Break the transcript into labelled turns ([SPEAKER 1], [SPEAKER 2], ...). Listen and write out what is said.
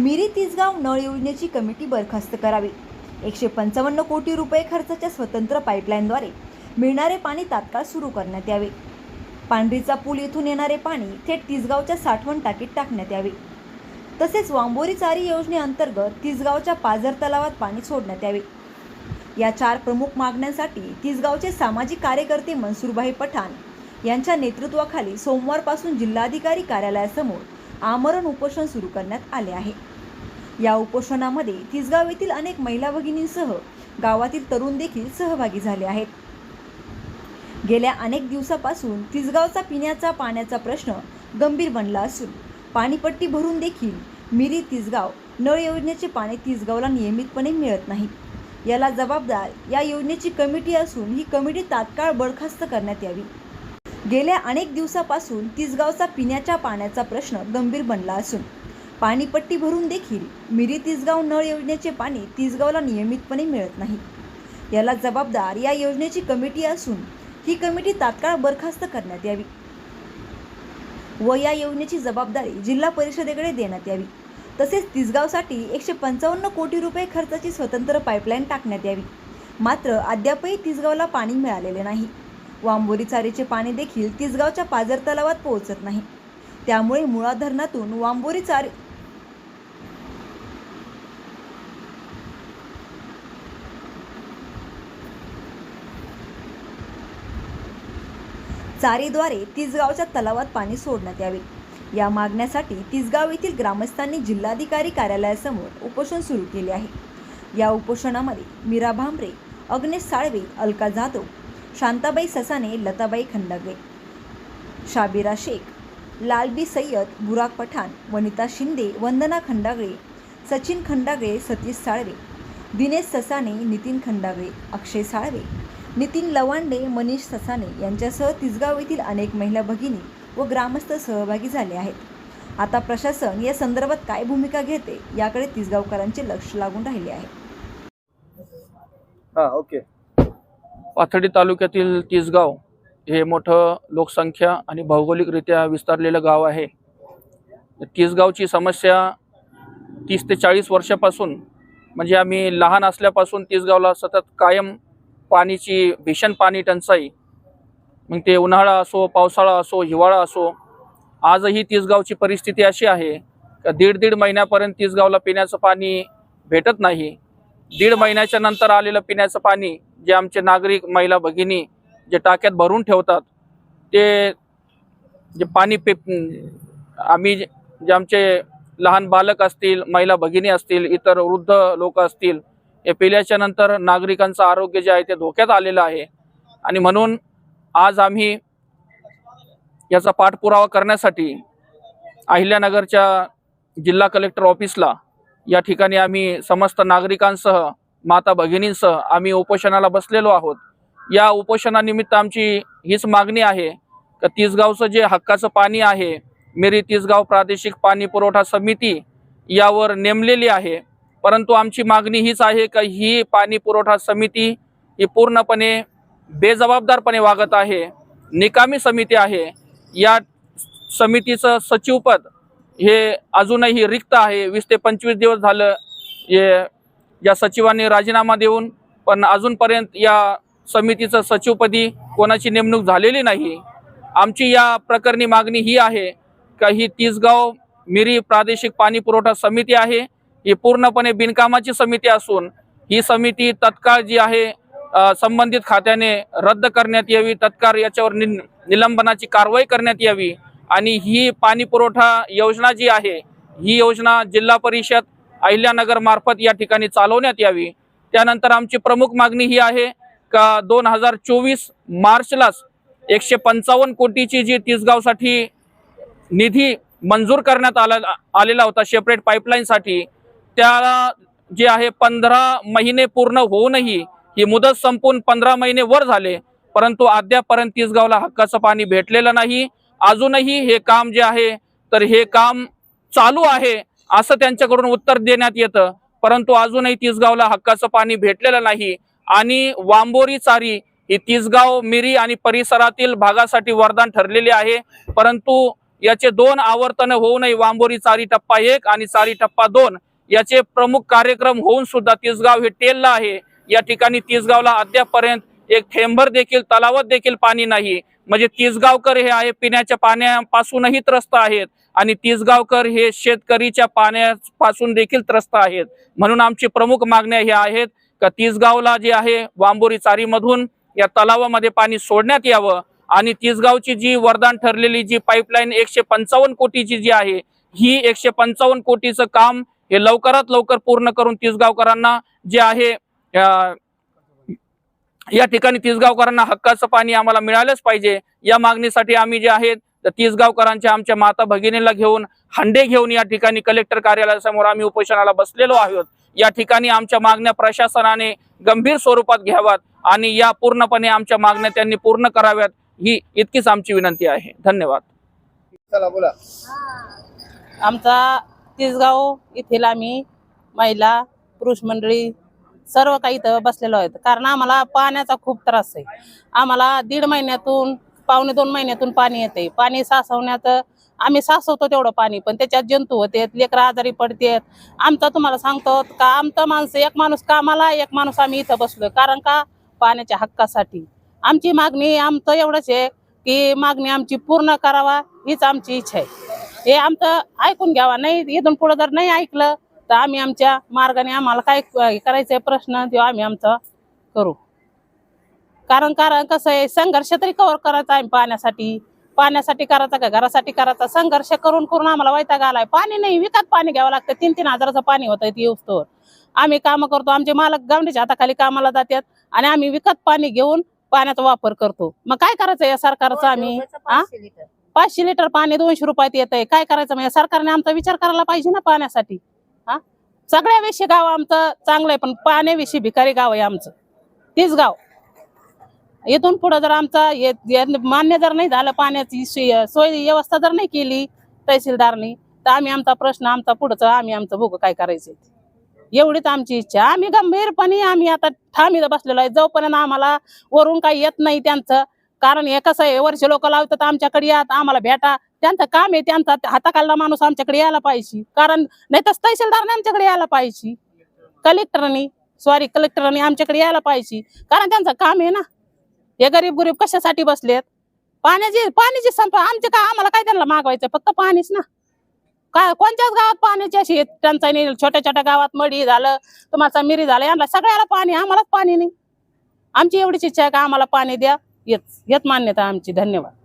[SPEAKER 1] मिरी तिसगाव नळ योजनेची कमिटी बरखास्त करावी. एकशे पंचावन्न कोटी रुपये खर्चाच्या स्वतंत्र पाईपलाईनद्वारे मिळणारे पाणी तात्काळ सुरू करण्यात यावे. पांढरीचा पूल येथून येणारे पाणी थेट तिसगावच्या साठवण टाकीत टाकण्यात यावे. तसेच वांबोरी चारी योजनेअंतर्गत तिसगावच्या पाझर तलावात पाणी सोडण्यात यावे. या चार प्रमुख मागण्यांसाठी तिसगावचे सामाजिक कार्यकर्ते मनसूरभाई पठाण यांच्या नेतृत्वाखाली सोमवारपासून जिल्हाधिकारी कार्यालयासमोर आमरण उपोषण सुरू करण्यात आले आहे. या उपोषणामध्ये तिसगाव येथील अनेक महिला भगिनींसह गावातील तरुण देखील सहभागी झाले आहेत. गेल्या अनेक दिवसापासून तिसगावचा पिण्याचा पाण्याचा प्रश्न गंभीर बनला असून पाणीपट्टी भरून देखील मिरी तिसगाव नळ योजनेचे पाणी तिसगावला नियमितपणे मिळत नाही. याला जबाबदार या योजनेची कमिटी असून ही कमिटी तात्काळ बरखास्त करण्यात यावी. गेल्या अनेक दिवसापासून तिसगावचा पिण्याच्या पाण्याचा प्रश्न गंभीर बनला असून पाणीपट्टी भरून देखील मिरी तिसगाव नळ योजनेचे पाणी तिसगावला नियमितपणे मिळत नाही. याला जबाबदार या योजनेची कमिटी असून ही कमिटी तात्काळ बरखास्त करण्यात यावी व या योजनेची जबाबदारी जिल्हा परिषदेकडे देण्यात यावी. तसेच तिसगावसाठी एकशे पंचावन्न कोटी रुपये खर्चाची स्वतंत्र पाईपलाईन टाकण्यात यावी. मात्र अद्यापही तिसगावला पाणी मिळालेले नाही. वांबोरी चारीचे पाणी देखील तिसगावच्या पाझर तलावात पोहोचत नाही. त्यामुळे मुळा धरणातून वांबोरी चारी चारीद्वारे तिसगावच्या तलावात पाणी सोडण्यात यावे. या मागण्यासाठी तिसगाव येथील ग्रामस्थांनी जिल्हाधिकारी कार्यालयासमोर उपोषण सुरू केले आहे. या उपोषणामध्ये मीरा भांबरे अग्नेश साळवे अलका जाधव शांताबाई ससाने लताबाई खंडागळे शाबिरा शेख लालबी सय्यद बुराक पठाण वनिता शिंदे वंदना खंडागळे सचिन खंडागळे सतीश साळवे दिनेश ससाने नितीन खंडागळे अक्षय साळवे नितीन लवांडे मनीष ससाने यांच्यासह तिसगाव येथील अनेक महिला भगिनी व ग्रामस्थ सहभागी झाले आहेत. आता प्रशासन या संदर्भात काय भूमिका घेते याकडे तिसगावकरांचे लक्ष लागून राहिले आहे.
[SPEAKER 2] हा ओके
[SPEAKER 3] पाथर्डी तालुक्यातील तिसगाव हे मोठं लोकसंख्या आणि भौगोलिकरित्या विस्तारलेलं गाव आहे. तिसगावची समस्या तीस ते चाळीस वर्षापासून म्हणजे आम्ही लहान असल्यापासून तिसगावला सतत कायम पाणीची भीषण पाणी टंचाई. मग ते उन्हाळा असो पावसाळा असो हिवाळा असो आजही तिसगावची परिस्थिती अशी आहे का दीड दीड महिन्यापर्यंत तिसगावला पिण्याचं पाणी भेटत नाही. दीड महिन्याच्या नंतर आलेलं पिण्याचं पाणी जे आमचे नागरिक महिला भगिनी जे टाक्यात भरून ठेवतात ते जे पाणी पे आम्ही जे जे आमचे लहान बालक असतील महिला भगिनी असतील इतर वृद्ध लोक असतील हे पिल्याच्या नंतर नागरिकांचं आरोग्य जे आहे ते धोक्यात आलेलं आहे. आणि म्हणून आज आम्ही याचा पाठपुरावा करण्यासाठी अहिल्यानगरच्या जिल्हा कलेक्टर ऑफिसला या ठिकाणी आम्ही समस्त नागरिकांसह माता भगिनींसह आम्ही उपोषणाला बसलेलो आहोत. या उपोषणानिमित्त आमची हीच मागणी आहे का तिसगावचं जे हक्काचं पाणी आहे मेरी तिसगाव प्रादेशिक पाणी पुरवठा समिती यावर नेमलेली आहे. परंतु आमची मागणी हीच आहे का ही पाणी पुरवठा समिती ही पूर्णपणे बेजबाबदारपणे वागत आहे निकामी समिती आहे. या समितीचं सचिवपद हे अजूनही रिक्त आहे. वीस ते पंचवीस दिवस झालं हे या सचिवांनी राजीनामा देऊन पण अजूनपर्यंत या समितीचं सचिवपदी कोणाची नेमणूक झालेली नाही. आमची या प्रकरणी मागणी ही आहे का ही तिसगाव मिरी प्रादेशिक पाणी पुरवठा समिती आहे ही पूर्णपणे बिनकामाची समिती असून ही समिती तत्काळ जी आहे संबंधित खात्याने रद्द करण्यात यावी तत्काळ याच्यावर नि निलंबनाची कारवाई करण्यात यावी आणि ही पाणी पुरवठा योजना जी आहे ही योजना जिल्हा परिषद अहिल्यानगर मार्फत या ठिकाणी चालवण्यात यावी. त्यानंतर आमची प्रमुख मागणी ही आहे का दोन हजार चोवीस मार्चलाच एकशे पंचावन्न कोटीची जी तिसगावसाठी निधी मंजूर करण्यात आला आलेला होता सेपरेट पाईपलाईनसाठी त्या जे आहे पंधरा महिने पूर्ण होऊनही ही मुदत संपून पंधरा महिने वर झाले. परंतु अद्यापर्यंत तिसगावला हक्काचं पाणी भेटलेलं नाही. अजूनही हे काम जे आहे तर हे काम चालू आहे. असं त्यांच्याकडून उत्तर देण्यात येतं. परंतु अजूनही तिसगावला हक्काचं पाणी भेटलेलं नाही. आणि वांबोरी चारी ही तिसगाव मिरी आणि परिसरातील भागासाठी वरदान ठरलेली आहे. परंतु याचे दोन आवर्तन होऊनही वांबोरी चारी टप्पा एक आणि चारी टप्पा दोन. याचे प्रमुख कार्यक्रम होऊन सुद्धा तिसगाव हे टेलला आहे. या ठिकाणी तिसगावला अद्यापपर्यंत एक थेंबर देखील तलावात देखील पाणी नाही. म्हणजे तिसगावकर हे आहे पिण्याच्या पाण्यापासूनही त्रस्त आहेत. आणि तिसगावकर हे शेतकरीच्या पाण्यापासून देखील त्रस्त आहेत. म्हणून आमची प्रमुख मागण्या ह्या आहेत का तिसगावला जे आहे वांबोरी चारीमधून या तलावामध्ये पाणी सोडण्यात यावं. आणि तिसगावची जी वरदान ठरलेली जी पाईपलाईन एकशे पंचावन्न कोटीची जी आहे ही एकशे पंचावन्न कोटीचं काम हे लवकरात लवकर पूर्ण करून तिसगावकरांना जे आहे या ठिकाणी तिसगावकरांना हक्काचं पाणी आम्हाला मिळालंच पाहिजे. या मागणीसाठी आम्ही जे आहेत तर तिसगावकरांच्या आमच्या माता भगिनीला घेऊन हंडे घेऊन या ठिकाणी कलेक्टर कार्यालयासमोर आम्ही उपोषणाला बसलेलो आहोत. या ठिकाणी आमच्या मागण्या प्रशासनाने गंभीर स्वरूपात घ्याव्यात आणि या पूर्णपणे आमच्या मागण्या त्यांनी पूर्ण कराव्यात ही इतकीच आमची विनंती आहे. धन्यवाद.
[SPEAKER 2] चला बोला.
[SPEAKER 4] आमचा तिसगाव येथील आम्ही महिला पुरुष मंडळी सर्व काही इथं बसलेलो आहेत. कारण आम्हाला पाण्याचा खूप त्रास आहे. आम्हाला दीड महिन्यातून पावणे दोन महिन्यातून पाणी येते पाणी सासवण्यात आम्ही साचवतो तेवढं पाणी पण त्याच्यात जंतू होते लेकरं आजारी पडतेत. आमचा तुम्हाला सांगतो का आमचं माणसं एक माणूस कामाला एक माणूस आम्ही इथं बसलो कारण का? पाण्याच्या हक्कासाठी. आमची मागणी आमचं एवढंच आहे की मागणी आमची पूर्ण करावा हीच आमची इच्छा आहे. हे आमचं ऐकून घ्यावा. नाही इथून पुढं जर नाही ऐकलं तर आम्ही आमच्या मार्गाने आम्हाला काय करायचंय प्रश्न तो आम्ही आमचा करू. कारण कारण कसं आहे संघर्ष तरी कव्हर करायचा आहे पाण्यासाठी. पाण्यासाठी करायचा का घरासाठी करायचा? संघर्ष करून करून आम्हाला वैताग आलाय. पाणी नाही विकत पाणी घ्यावं लागतं. तीन तीन हजाराचं पाणी होतं येऊस्तोवर. आम्ही कामं करतो आमचे मालक गावडीच्या हाताखाली कामाला जातात आणि आम्ही विकत पाणी घेऊन पाण्याचा वापर करतो. मग काय करायचं या सरकारचं आम्ही? हा? पाचशे लिटर. पाणी दोनशे रुपयात येत आहे काय करायचं म्हणजे सरकारने आमचा विचार करायला पाहिजे ना पाण्यासाठी. हा? सगळ्याविषयी गाव आमचं चांगलं आहे पण पाण्याविषयी भिकारी गाव आहे आमचं. तीच गाव. इथून पुढं जर आमचा मान्य जर नाही झालं पाण्याची सोय व्यवस्था जर नाही केली तहसीलदारनी तर आम्ही आमचा प्रश्न आमचा पुढचं आम्ही आमचं बघू काय करायचं? एवढीच आमची इच्छा. आम्ही गंभीरपणे आम्ही आता ठामीला बसलेलो आहे. जोपर्यंत आम्हाला वरून काही येत नाही त्यांचं कारण हे कसं आहे वर्ष लोक लावतात आमच्याकडे या आम्हाला भेटा. त्यांचं काम आहे त्यांचा हाताखालला माणूस आमच्याकडे यायला पाहिजे. कारण नाही तर तहसीलदारने आमच्याकडे यायला पाहिजे. कलेक्टरनी सॉरी कलेक्टरनी आमच्याकडे यायला पाहिजे. कारण त्यांचं काम आहे ना. हे गरीब गरीब कशासाठी बसलेत? पाण्याची पाण्याची संप आमचे का आम्हाला काय त्यांना मागवायचं? फक्त पाणीच ना. काय कोणत्याच गावात पाण्याची अशी टंचाई नाही. छोट्या छोट्या गावात मडी झालं तुम्हाला मिरी झालं यांना सगळ्याला पाणी आम्हालाच पाणी नाही. आमची एवढीच इच्छा आहे का आम्हाला पाणी द्या? येत येत मान्यता आमची. धन्यवाद.